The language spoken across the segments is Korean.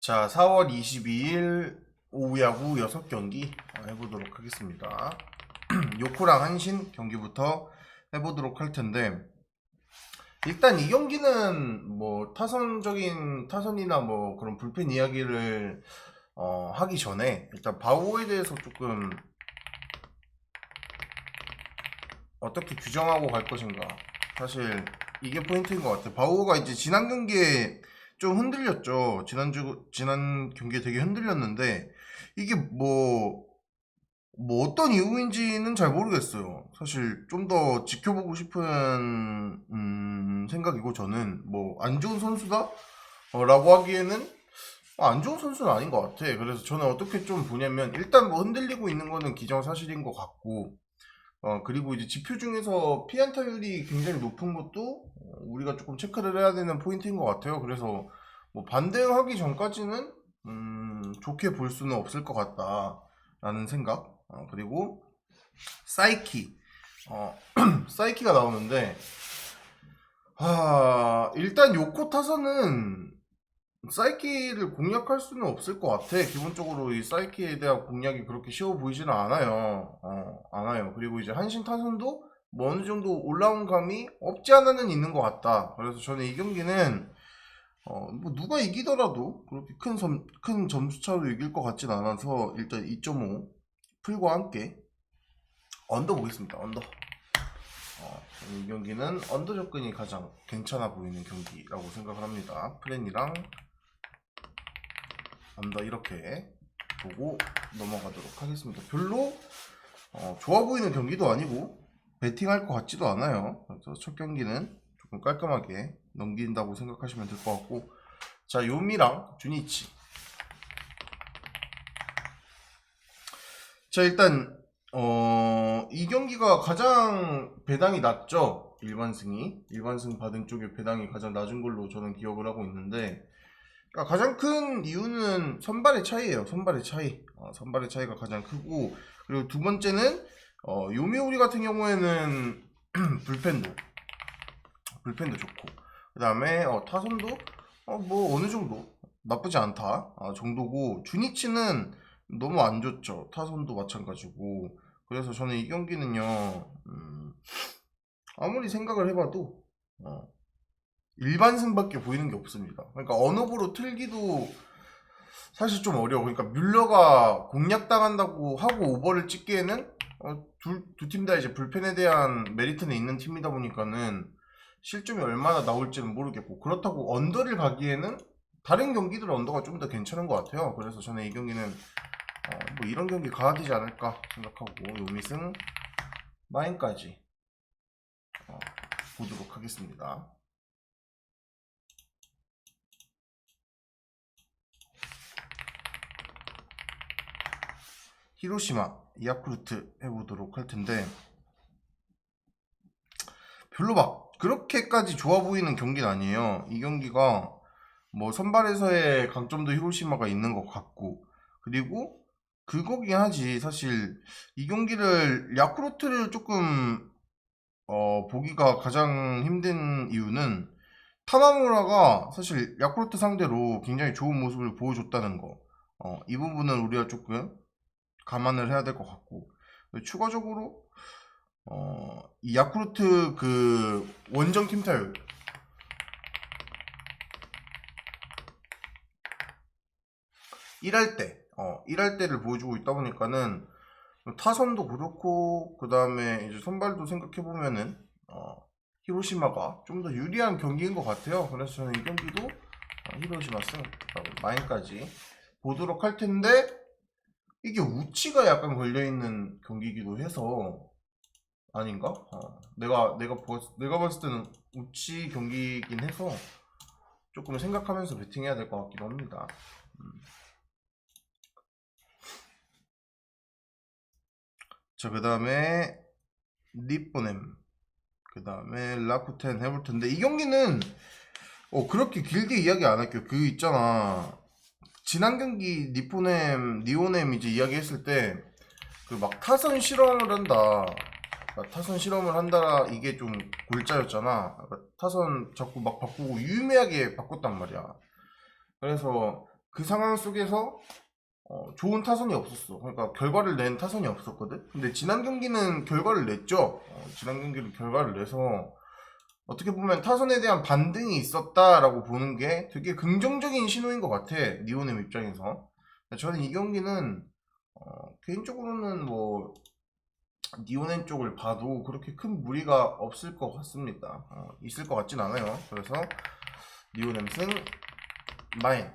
자, 4월 22일 오후 야구 6경기 해보도록 하겠습니다. 요코랑 한신 경기부터 해보도록 할 텐데, 일단 이 경기는 뭐 타선적인 타선이나 뭐 그런 불펜 이야기를 어, 하기 전에 일단 바우에 대해서 조금 어떻게 규정하고 갈 것인가. 사실 이게 포인트인 것 같아요. 바우가 이제 지난 경기에 좀 흔들렸죠. 지난주 지난 경기에 되게 흔들렸는데 이게 뭐, 뭐 어떤 이유인지는 잘 모르겠어요. 사실 좀 더 지켜보고 싶은 음, 생각이고 저는 뭐 안 좋은 선수다 어, 라고 하기에는 어, 안 좋은 선수는 아닌 것 같아. 그래서 저는 어떻게 좀 보냐면 일단 뭐 흔들리고 있는 거는 기정사실인 것 같고 어, 그리고 이제 지표 중에서 피안타율이 굉장히 높은 것도 어, 우리가 조금 체크를 해야 되는 포인트인 것 같아요. 그래서 뭐 반대하기 전까지는 음, 좋게 볼 수는 없을 것 같다라는 생각. 어, 그리고 사이키, 어, 사이키가 나오는데 아, 일단 요코 타선은 사이키를 공략할 수는 없을 것 같아. 기본적으로 이 사이키에 대한 공략이 그렇게 쉬워 보이지는 않아요. 어, 않아요. 그리고 이제 한신 타선도 뭐 어느 정도 올라온 감이 없지 않아는 있는 것 같다. 그래서 저는 이 경기는 어, 뭐 누가 이기더라도 그렇게 큰, 점, 큰 점수차로 이길 것 같진 않아서 일단 2.5 풀과 함께 언더 보겠습니다. 언더. 어, 이 경기는 언더 접근이 가장 괜찮아 보이는 경기라고 생각을 합니다. 플랜이랑 언더 이렇게 보고 넘어가도록 하겠습니다. 별로 어, 좋아 보이는 경기도 아니고 배팅할 것 같지도 않아요. 그래서 첫 경기는 조금 깔끔하게 넘긴다고 생각하시면 될 것 같고 자 요미랑 주니치 자 일단 어, 이 경기가 가장 배당이 낮죠 일반승이 일반승 받은 쪽에 배당이 가장 낮은 걸로 저는 기억을 하고 있는데 가장 큰 이유는 선발의 차이예요 선발의 차이. 어, 선발의 차이가 가장 크고 그리고 두 번째는 어, 요미우리 같은 경우에는 불펜도 불펜도 좋고 그 다음에 어, 타선도 어, 뭐 어느 정도 나쁘지 않다 아, 정도고 주니치는 너무 안 좋죠 타선도 마찬가지고. 그래서 저는 이 경기는요 음, 아무리 생각을 해봐도 어, 일반승밖에 보이는 게 없습니다 그러니까 언어부로 틀기도 사실 좀 어려워 그러니까 뮬러가 공략당한다고 하고 오버를 찍기에는 어, 두팀 다 이제 불펜에 대한 메리트는 있는 팀이다 보니까는 실점이 얼마나 나올지는 모르겠고 그렇다고 언더를 가기에는 다른 경기들 언더가 좀 더 괜찮은 것 같아요. 그래서 저는 이 경기는 어, 뭐 이런 경기 가야 되지 않을까 생각하고 요미승 마인까지 어, 보도록 하겠습니다. 히로시마 야쿠르트 해보도록 할 텐데 별로 막 그렇게까지 좋아 보이는 경기는 아니에요. 이 경기가 뭐 선발에서의 강점도 히로시마가 있는 것 같고 그리고 그거긴 하지 사실 이 경기를 야쿠르트를 조금 어, 보기가 가장 힘든 이유는 타나무라가 사실 야쿠르트 상대로 굉장히 좋은 모습을 보여줬다는 거. 어, 이 부분은 우리가 조금 감안을 해야 될 것 같고 추가적으로 어, 이 야쿠르트 그 원정 팀 타율 일할 때, 어, 일할 때를 보여주고 있다 보니까는 타선도 그렇고 그 다음에 이제 선발도 생각해 보면은 어, 히로시마가 좀 더 유리한 경기인 것 같아요. 그래서 저는 이 경기도 어, 히로시마 승 마인까지 보도록 할 텐데 이게 우치가 약간 걸려 있는 경기이기도 해서 아닌가? 어, 내가 내가 보, 내가 봤을 때는 우치 경기이긴 해서 조금 생각하면서 배팅해야 될 것 같기도 합니다. 음. 자, 그 다음에 니뽀넴, 그 다음에 라쿠텐 해볼 텐데 이 경기는 어, 그렇게 길게 이야기 안 할게요. 그 있잖아. 지난 경기 니포넴, 니오넴 이제 이야기했을 때 그 막 타선 실험을 한다. 타선 실험을 한다 이게 좀 골자였잖아. 그러니까 타선 자꾸 막 바꾸고 유의미하게 바꿨단 말이야. 그래서 그 상황 속에서 어, 좋은 타선이 없었어. 그러니까 결과를 낸 타선이 없었거든. 근데 지난 경기는 결과를 냈죠. 어, 지난 경기는 결과를 내서 어떻게 보면 타선에 대한 반등이 있었다라고 보는 게 되게 긍정적인 신호인 것 같아. 니오넴 입장에서. 저는 이 경기는 어, 개인적으로는 뭐 니오넴 쪽을 봐도 그렇게 큰 무리가 없을 것 같습니다. 어, 있을 것 같진 않아요. 그래서 니오넴 승 마인.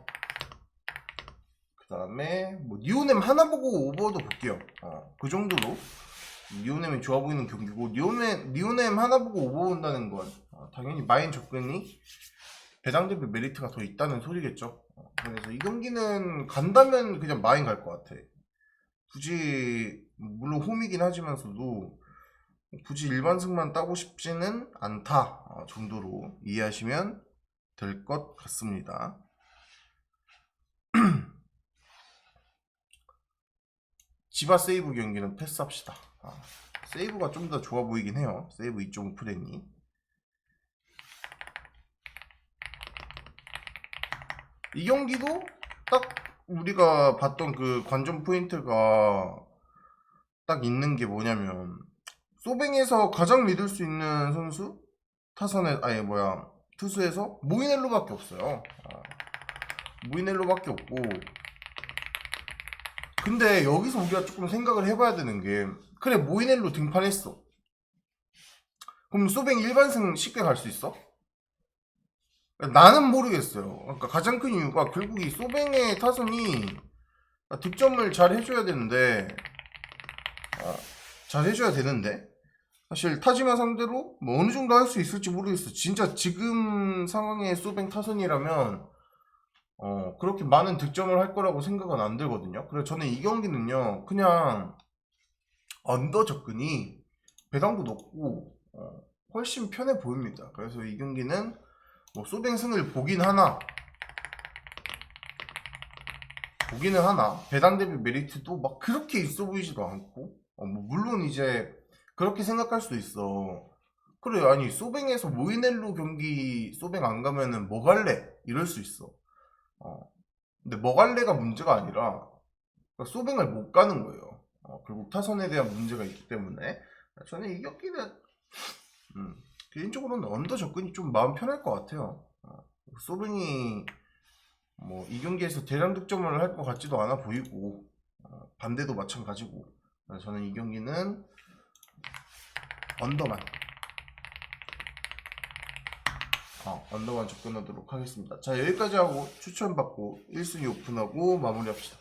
그 다음에 뭐 니오넴 하나 보고 오버도 볼게요. 어, 그 정도로 니오넴이 좋아 보이는 경기고 니오넴 니오넴 하나 보고 오버 온다는 건 어, 당연히 마인 접근이 배당 대비 메리트가 더 있다는 소리겠죠. 어, 그래서 이 경기는 간다면 그냥 마인 갈 것 같아. 굳이 물론 홈이긴 하지만서도 굳이 일반승만 따고 싶지는 않다 어, 정도로 이해하시면 될 것 같습니다. 지바 세이브 경기는 패스합시다. 아, 세이브가 좀 더 좋아 보이긴 해요. 세이브 2.5 프레니. 이 경기도 딱 우리가 봤던 그 관전 포인트가 딱 있는 게 뭐냐면 소뱅에서 가장 믿을 수 있는 선수 타선에 아니 뭐야 투수에서 모이넬로밖에 없어요. 아, 모이넬로밖에 없고 근데 여기서 우리가 조금 생각을 해봐야 되는 게 그래 모이넬로 등판했어. 그럼 소뱅 일반승 쉽게 갈 수 있어? 나는 모르겠어요. 그러니까 가장 큰 이유가 결국 이 소뱅의 타선이 득점을 잘 해줘야 되는데 어, 잘 해줘야 되는데 사실 타지마 상대로 뭐 어느 정도 할 수 있을지 모르겠어. 진짜 지금 상황의 소뱅 타선이라면 어, 그렇게 많은 득점을 할 거라고 생각은 안 들거든요. 그래서 저는 이 경기는요, 그냥 언더 접근이 배당도 높고 어, 훨씬 편해 보입니다. 그래서 이 경기는 뭐 소뱅 승을 보긴 하나 보기는 하나 배당 대비 메리트도 막 그렇게 있어 보이지도 않고 어, 뭐 물론 이제 그렇게 생각할 수도 있어 그래 아니 소뱅에서 모이넬로 경기 소뱅 안 가면은 뭐 갈래 이럴 수 있어 어 근데 뭐 갈래가 문제가 아니라 그러니까 소뱅을 못 가는 거예요. 어, 결국 타선에 대한 문제가 있기 때문에. 저는 이 경기는 음, 개인적으로는 언더 접근이 좀 마음 편할 것 같아요. 어, 소뱅이 뭐 이 경기에서 대량 득점을 할 것 같지도 않아 보이고 어, 반대도 마찬가지고. 저는 이 경기는 언더만 어, 언더만 접근하도록 하겠습니다. 자 여기까지 하고 추천받고 1순위 오픈하고 마무리합시다